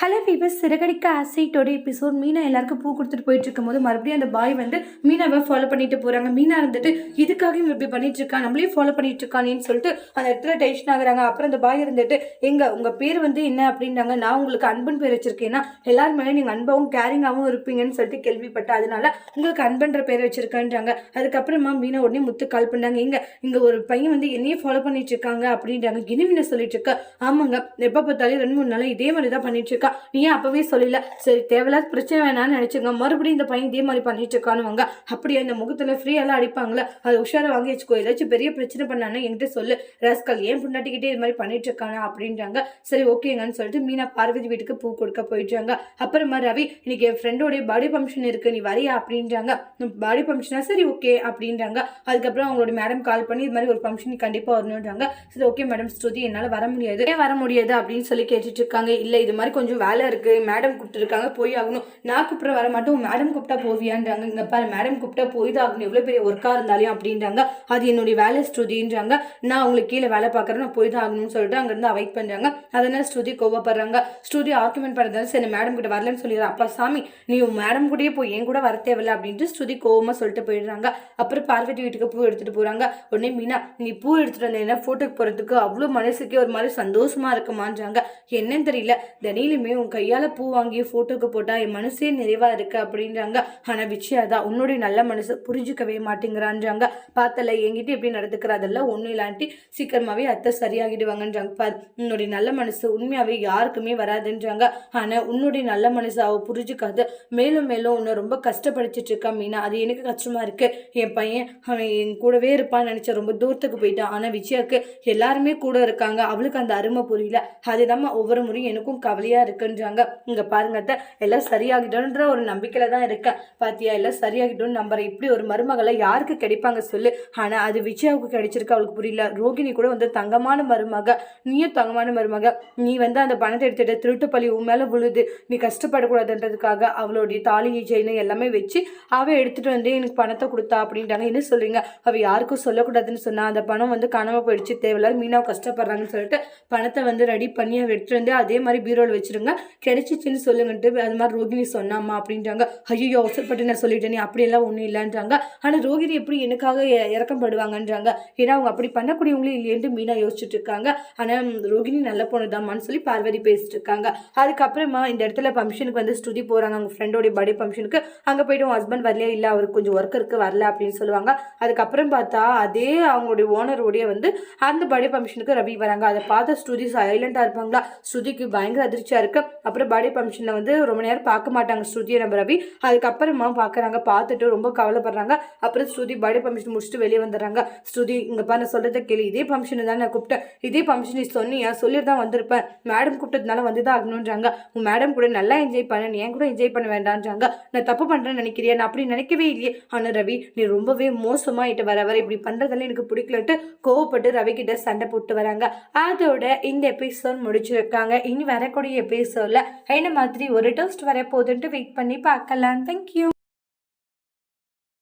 Hello peeps Siragadikka ஆசைட்டோட episode Meena எல்லாருக்கும் பூ கொடுத்துட்டு போயிட்டு இருக்கும்போது மறுபடியும் அந்த பாய் வந்து மீனாவை ஃபாலோ பண்ணிட்டு போறாங்க. மீனா இருந்துட்டு இதுக்காக இவன் இப்படி பண்ணிட்டு இருக்கான் நம்மளையும் ஃபாலோ பண்ணிட்டு இருக்கானேன்னு சொல்லிட்டு அந்த இடத்துல டென்ஷன் ஆகுறாங்க. அப்புறம் அந்த பாய் இருந்துட்டு எங்க உங்க பேர் வந்து என்ன? அப்படின்றாங்க நான் உங்களுக்கு அன்பன் பேர் வச்சிருக்கேன்னா எல்லாரும் மேலே நீங்க அன்பாவும் கேரிங்காகவும் இருப்பீங்கன்னு சொல்லிட்டு கேள்விப்பட்டேன். அதனால உங்களுக்கு அன்பன்ற பேர் வச்சிருக்கேன்றாங்க. அதுக்கப்புறமா மீனா உடனே முத்து கால் பண்ணாங்க. எங்க இங்க ஒரு பையன் வந்து என்னையே ஃபாலோ பண்ணிட்டு இருக்காங்க அப்படின்றாங்க. கினிமின சொல்லிட்டு இருக்க? ஆமாங்க எப்ப பார்த்தாலும் ரெண்டு மூணு நாளா இதே மாதிரி தான் பண்ணிட்டு இருக்கா. நீ ஏன் அப்பவே சொல்லல? சரி தேவையில்லாத பிரச்சனை வேணாம்னு நினைச்சுங்க மறுபடியும் இந்த பையன் இதே மாதிரி பண்ணிட்டு இருக்கானுவாங்க. அப்படியே இந்த முகத்துல ஃப்ரீயெல்லாம் அடிப்பாங்களே. அது உஷாரா வாங்கி வச்சுக்கோ. ஏதாச்சும் பெரிய பிரச்சனை பண்ணானா என்கிட்ட சொல்லு. ராஸ்கல் ஏன் புண்டாட்டிக்கிட்டே இது மாதிரி பண்ணிட்டு இருக்கானா அப்படின்றாங்க. சரி ஓகேங்கன்னு சொல்லிட்டு மீனா பார்வதி வீட்டுக்கு பூ கொடுக்க போயிட்டாங்க. அப்புறமா ரவி இன்னைக்கு என் ஃப்ரெண்டோடைய பாடி ஃபங்க்ஷன் இருக்கு. நீ வரியா? அப்படின்றாங்க. பாடி ஃபங்க்ஷனா சரி ஓகே அப்படின்றாங்க. அதுக்கப்புறம் அவங்களோட மேடம் கால் பண்ணி இது மாதிரி ஒரு ஃபங்க்ஷன் கண்டிப்பாக வரணுன்றாங்க. சரி ஓகே மேடம் ஸ்ருதி என்னால் வர முடியாது. ஏன் வர முடியாது அப்படின்னு சொல்லி கேட்டுட்டு இருக்காங்க. இல்லை இது மாதிரி கொஞ்சம் வேலை இருக்குது மேடம் கூப்பிட்டுருக்காங்க போய் ஆகணும். நான் கூப்பிட வர மாட்டோம் மேடம் கூப்பிட்டா போவியான்றாங்க. இங்கே பாரு மேடம் கூப்பிட்டா போய் தான் ஆகணும் எவ்வளோ பெரிய ஒர்க்காக இருந்தாலும் அப்படின்றாங்க. அது என்னுடைய வேலை ஸ்ருதின்றாங்க. நான் உங்களுக்கு கீழே வேலை பார்க்குறேன் நான் போய் தான் ஆகணும்னு சொல்லிட்டு அங்கேருந்து அவைட் பண்ணுறாங்க அதனால் ஸ்ருதி கோவப்படுறாங்க. ஸ்ருதி ஆர்குமெண்ட் பண்ணுறதால சரி மேடம் கிட்ட வரலன்னு சொல்லிடுறேன். அப்பா சாமி நீ மேடம் கூடயே போய் என் கூட வர தேவையில்ல அப்படின்ட்டு ஸ்ருதி கோவமாக சொல்லிட்டு போயிடுறாங்க. அப்புறம் பார்வதி வீட்டுக்கு பூ எடுத்துகிட்டு போகிறாங்க உடனே மீனா நீ பூ எடுத்துகிட்டு வந்தேன்னா ஃபோட்டோக்கு போகிறதுக்கு அவ்வளோ மனசுக்கே ஒரு மாதிரி சந்தோஷமாக இருக்குமான்றாங்க. என்னன்னு தெரியல. தனியிலுமே உன் கையால் பூ வாங்கி ஃபோட்டோக்கு போட்டால் என் மனசே நிறைவாக இருக்கு அப்படின்றாங்க. ஆனால் விஜயா தான் உன்னுடைய நல்ல மனசு புரிஞ்சுக்கவே மாட்டேங்கிறான்றாங்க. பார்த்தல என்கிட்ட எப்படி நடந்துக்கிற அதெல்லாம் ஒன்றும் இல்லாட்டி சீக்கிரமாகவே அத்தை சரியாகிடுவாங்கன்றாங்க. பார் உன்னுடைய நல்ல மனசு உண்மையாகவே யாருக்குமே வராதுன்றாங்க. ஆனால் உன்னுடைய நல்ல மனசு அவள் புரிஞ்சுக்காது. மேலும் மேலும் உன்னை ரொம்ப கஷ்டப்படுத்திட்டு இருக்கா மீனா. அது எனக்கு கஷ்டமாக இருக்குது என் பையன் அவன் என் கூடவே இருப்பான்னு நினச்சா ரொம்ப தூரத்துக்கு போயிட்டான். ஆனால் விஜயாவுக்கு எல்லாருமே கூட இருக்காங்க. அவளுக்கு அந்த அருமை புரியல. அதுதான் ஒவ்வொரு முறையும் எனக்கும் கவலையாக இருக்குது இருக்குன்றாங்க. இங்கே பாருங்க அத்தை, எல்லாம் சரியாகிட்டோன்ற ஒரு நம்பிக்கையில தான் இருக்கேன். பாத்தியா எல்லாம் சரியாகிட்டோம்னு நம்புறேன் இப்படி ஒரு மருமகளை யாருக்கு கிடைப்பாங்க சொல்லு. ஆனால் அது விஜயாவுக்கு கிடைச்சிருக்கு அவளுக்கு புரியல. ரோகிணி கூட வந்து தங்கமான மருமக. நீயும் தங்கமான மருமக. நீ வந்து அந்த பணத்தை எடுத்துட்டு திருட்டு பழி உன் மேலே விழுது. நீ கஷ்டப்படக்கூடாதுன்றதுக்காக அவளுடைய தாலியை செயினு எல்லாமே வச்சு அவ எடுத்துட்டு வந்து எனக்கு பணத்தை கொடுத்தா அப்படின்ட்டாங்க என்ன சொல்றீங்க? அவ யாருக்கும் சொல்லக்கூடாதுன்னு சொன்னா அந்த பணம் வந்து காணாம போயிடுச்சு. தேவையில்லாத மீனாவை கஷ்டப்படுறாங்கன்னு சொல்லிட்டு பணத்தை வந்து ரெடி பண்ணி அவ எடுத்துட்டு வந்து அதே மாதிரி பீரோவில் வச்சிருங்க கிடைச்சிச்சுன்னு சொல்லுங்கன்ட்டு அது மாதிரி ரோகிணி சொன்னாமா அப்படின்றாங்க. ஐயோ அவசரப்பட்டு நான் சொல்லிட்டேனே அப்படியெல்லாம் ஒன்றும் இல்லைன்றாங்க. ஆனால் ரோகிணி எப்படி எனக்காக இறக்கம் படுவாங்கன்றாங்க ஏன்னா அவங்க அப்படி பண்ணக்கூடியவங்களே இல்லையென்று மீனா யோசிச்சுட்டு இருக்காங்க. ஆனால் ரோகிணி நல்ல பொண்ணுதாம்மான்னு சொல்லி பார்வதி பேசிட்டு இருக்காங்க. அதுக்கப்புறமா இந்த இடத்துல ஃபங்க்ஷனுக்கு வந்து ஸ்டுதி போகிறாங்க அவங்க ஃப்ரெண்டோடைய பர்த்டே ஃபங்க்ஷனுக்கு அங்கே போய்ட்டு உன் ஹஸ்பண்ட் வரலையா? இல்லை அவருக்கு கொஞ்சம் ஒர்க் இருக்கு வரல அப்படின்னு சொல்லுவாங்க. அதுக்கப்புறம் பார்த்தா அதே அவங்களுடைய ஓனருடைய வந்து அந்த பர்த்டே ஃபங்க்ஷனுக்கு ரவி வராங்க. அதை பார்த்து ஸ்ருதி சைலண்டாக இருப்பாங்களா? ஸ்ருதிக்கு பயங்கர அதிர்ச்சியாக இருக்கு. அப்புறம் பர்த்டே ஃபங்க்ஷனில் வந்து ரொம்ப நேரம் பார்க்க மாட்டாங்க ஸ்ருதியை நம்ம ரவி. அதுக்கப்புறமா பார்க்குறாங்க பார்த்துட்டு ரொம்ப கவலைப்படுறாங்க. அப்புறம் ஸ்ருதி பர்த்டே ஃபங்க்ஷன் முடிச்சுட்டு வெளியே வந்துடுறாங்க. ஸ்ருதி இங்கே பாரு நான் சொல்கிறத கேள்வி இதே ஃபங்க்ஷன் தான் நான் கூப்பிட்டேன். இதே ஃபங்க்ஷன் நீ சொன்னியா? சொல்லிட்டு தான் வந்திருப்பேன். மேடம் கூப்பிட்டதுனால வந்து தான் ஆகணுன்றாங்க உன் மேடம் கூட நல்லா என்ஜாய் பண்ண என் கூட என்ஜாய் பண்ண வேண்டான்றாங்க நான் தப்பு பண்ணுறேன்னு நினைக்கிறியா? நான் அப்படி நினைக்கவே இல்லையே. ஆனால் ரவி நீ ரொம்பவே மோசமாகிட்டு வர வர இப்படி பண்ணுறதெல்லாம் எனக்கு பிடிக்கலன்ட்டு கோவப்பட்டு ரவி கிட்ட சண்டை போட்டு வராங்க. அதோட இந்த எபிசோட் முடிச்சிருக்காங்க. இனி வரக்கூடிய எபிசோடில் என்ன மாதிரி ஒரு டோஸ்ட் வரப்போகுதுன்ட்டு வெயிட் பண்ணி பார்க்கலாம். தேங்க்யூ